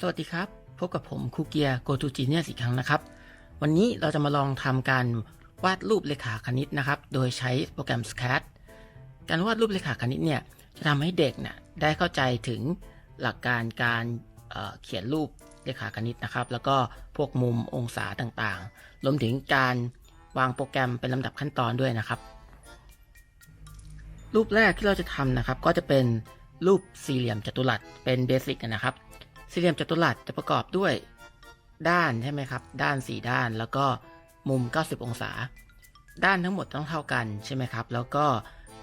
สวัสดีครับ พบกับผมครูเกียร์ Go to Genius อีกครั้งนะครับ วันนี้เราจะมาลองทำการวาดรูปเลขาคณิตนะครับ โดยใช้โปรแกรม Sketch การวาดรูปเลขาคณิตเนี่ยจะทำให้เด็กเนี่ยได้เข้าใจถึงหลักการการเเขียนรูปเลขาคณิตนะครับ แล้วก็พวกมุมองศาต่างๆ รวมถึงการวางโปรแกรมเป็นลำดับขั้นตอนด้วยนะครับ รูปแรกที่เราจะทำนะครับ ก็จะเป็นรูปสี่เหลี่ยมจัตุรัสเป็นเบสิกนะครับ สี่เหลี่ยมจัตุรัสจะประกอบด้วยด้านใช่ไหมครับ ด้าน 4 ด้านแล้วก็มุม 90 องศา ด้านทั้งหมดต้องเท่ากันใช่ไหมครับ แล้วก็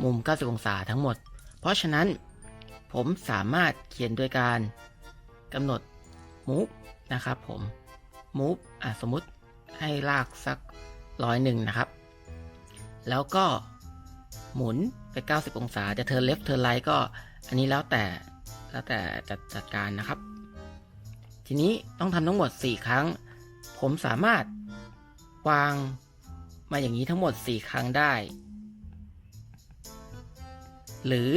มุม 90 องศาทั้งหมด เพราะฉะนั้นผมสามารถเขียนโดยการกำหนด move นะครับผม move อะสมมติให้ลากสักร้อยหนึ่งนะครับ แล้วก็หมุนไป 90 องศา จะเทิร์น left เทิร์น right ก็อันนี้แล้วแต่แล้วแต่จัดจัดการนะครับ ทีนี้ต้องทำทั้งหมด 4 ครั้ง ผมสามารถวางมาอย่างนี้ทั้งหมด 4 ครั้งได้ หรือ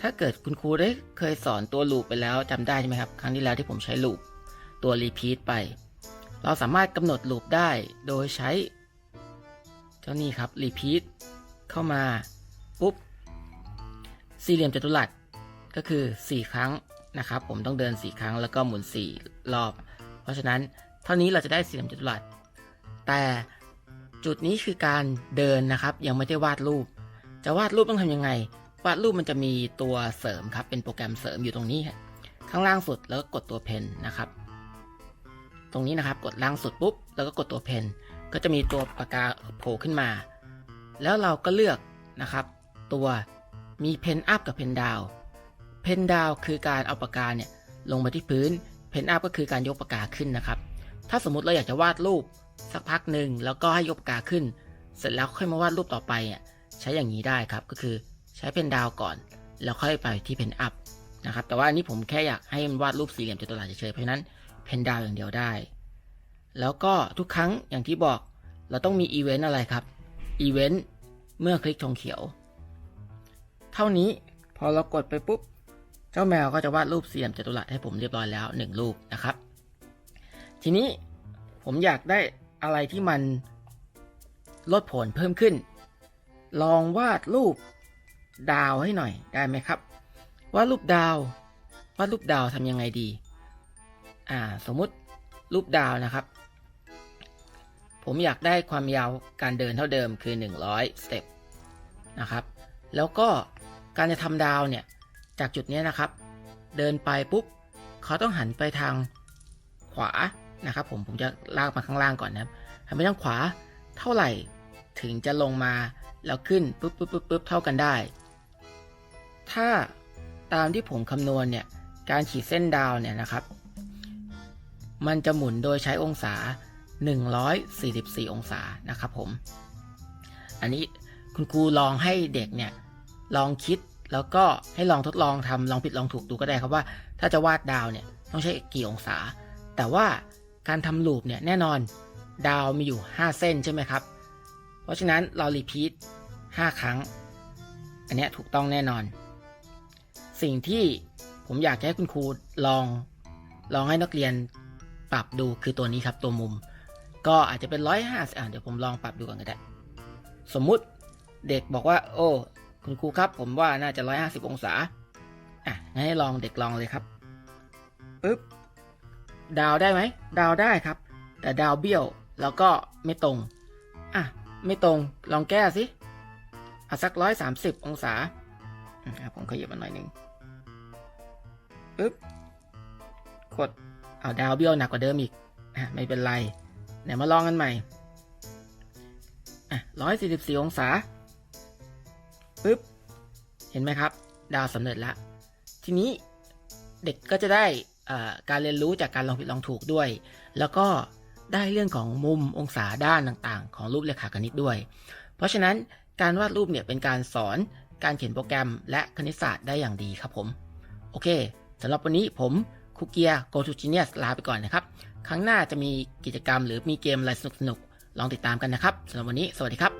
ถ้าเกิดคุณครูได้เคยสอนตัวลูปไปแล้วจำได้ใช่ไหมครับ ครั้งที่แล้วที่ผมใช้ลูปตัวรีพีทไป เราสามารถกำหนดลูปได้โดยใช้ เจ้านี่ครับรีพีทเข้ามา ปุ๊บ สี่เหลี่ยมจัตุรัสก็คือ 4 ครั้ง นะครับผมต้องเดิน 4 ครั้งแล้วก็หมุน 4 รอบ เพราะฉะนั้นเท่านี้เราจะได้สี่เหลี่ยมจัตุรัสแต่จุดนี้คือการเดินนะครับ ยังไม่ได้วาดรูป จะวาดรูปต้องทำยังไง วาดรูปมันจะมีตัวเสริมครับ เป็นโปรแกรมเสริมอยู่ตรงนี้ ข้างล่างสุดแล้วก็กดตัวเพนนะครับ ตรงนี้นะครับกดล่างสุดปุ๊บ แล้วก็กดตัวเพนก็จะมีตัวปากกาโผล่ขึ้นมา แล้วเราก็เลือกนะครับ ตัวมีเพนอัพกับเพนดาว เพนดาวคือการเอาปากกาเนี่ยลงมาที่พื้นเพนอัพก็คือการยกปากกาขึ้นนะครับ ถ้าสมมติเราอยากจะวาดรูปสักพักหนึ่งแล้วก็ให้ยกปากกาขึ้น เสร็จแล้วค่อยมาวาดรูปต่อไปอะใช้อย่างนี้ได้ครับก็คือใช้เพนดาวก่อน แล้วค่อยไปที่เพนอัพนะครับแต่ว่าอันนี้ผมแค่อยากให้มันวาดรูปสี่เหลี่ยมจัตุรัสเฉยๆเพราะฉะนั้นเพนดาวอย่างเดียวได้ แล้วก็ทุกครั้งอย่างที่บอกเราต้องมีอีเวนต์อะไรครับอีเวนต์เมื่อคลิกธงเขียว เท่านี้พอเรากดไปปุ๊บ เจ้าแมวก็จะวาดรูปเหลี่ยมจัตุรัสให้ผมเรียบร้อยแล้วหนึ่งรูปนะครับ ทีนี้ผมอยากได้อะไรที่มันลดผลเพิ่มขึ้น ลองวาดรูปดาวให้หน่อยได้ไหมครับ วาดรูปดาว วาดรูปดาวทำยังไงดี อ่า สมมุติรูปดาวนะครับ ผมอยากได้ความยาวการเดินเท่าเดิมคือ 100 สเต็ปนะครับ แล้วก็การจะทำดาวเนี่ย จากจุดนี้นะครับ เดินไปปุ๊บเขาต้องหันไปทางขวานะครับ ผมผมจะลากมาข้างล่างก่อนนะครับหันไปทางขวาเท่าไหร่ถึงจะลงมาแล้วขึ้นปุ๊บปุ๊บปุ๊บปุ๊บเท่ากันได้ ถ้าตามที่ผมคำนวณเนี่ยการขีดเส้นดาวเนี่ยนะครับ มันจะหมุนโดยใช้องศา 144 องศานะครับผม อันนี้คุณครูลองให้เด็กเนี่ยลองคิด แล้วก็ให้ลองทดลองทำลองผิดลองถูกดูก็ได้ครับว่า ถ้าจะวาดดาวเนี่ยต้องใช้กี่องศา แต่ว่าการทำลูปเนี่ยแน่นอนดาวมีอยู่ 5 เส้นใช่ไหมครับ เพราะฉะนั้นเรารีพีท5 ครั้ง อันนี้ถูกต้องแน่นอน สิ่งที่ผมอยากให้คุณครูลองลองให้นักเรียนปรับดูคือตัวนี้ครับตัวมุม ก็อาจจะเป็นร้อยห้าสิบเดี๋ยวผมลองปรับดูก่อนก็ได้ สมมุติเด็กบอกว่า โอ้ คุณครูครับ ผมว่าน่าจะร้อยห้าสิบองศา อะงั้นให้ลองเด็กลองเลยครับปึ๊บดาวได้ไหมดาวได้ครับ แต่ดาวเบี้ยวแล้วก็ไม่ตรง อะ ไม่ตรงลองแก้สิเอาสักร้อยสามสิบองศาอืมอะผมขยับมาหน่อยหนึ่งปึ๊บกดเอาดาวเบี้ยวหนักกว่าเดิมอีกอะไม่เป็นไรเดี๋ยวมาลองกันใหม่อะร้อยสี่สิบสี่องศา ปึ๊บ เห็นไหมครับ ดาวสำเร็จแล้ว ทีนี้เด็กก็จะได้การเรียนรู้จากการลองผิดลองถูกด้วย แล้วก็ได้เรื่องของมุมองศาด้านต่างๆ ของรูปเลขาคณิตด้วย เพราะฉะนั้นการวาดรูปเนี่ยเป็นการสอนการเขียนโปรแกรมและคณิตศาสตร์ได้อย่างดีครับผม โอเคสำหรับวันนี้ผมคุกเกียร์ Go to Genius ลาไปก่อนนะครับ ครั้งหน้าจะมีกิจกรรมหรือมีเกมอะไรสนุกๆ ลองติดตามกันนะครับสำหรับวันนี้ สวัสดีครับ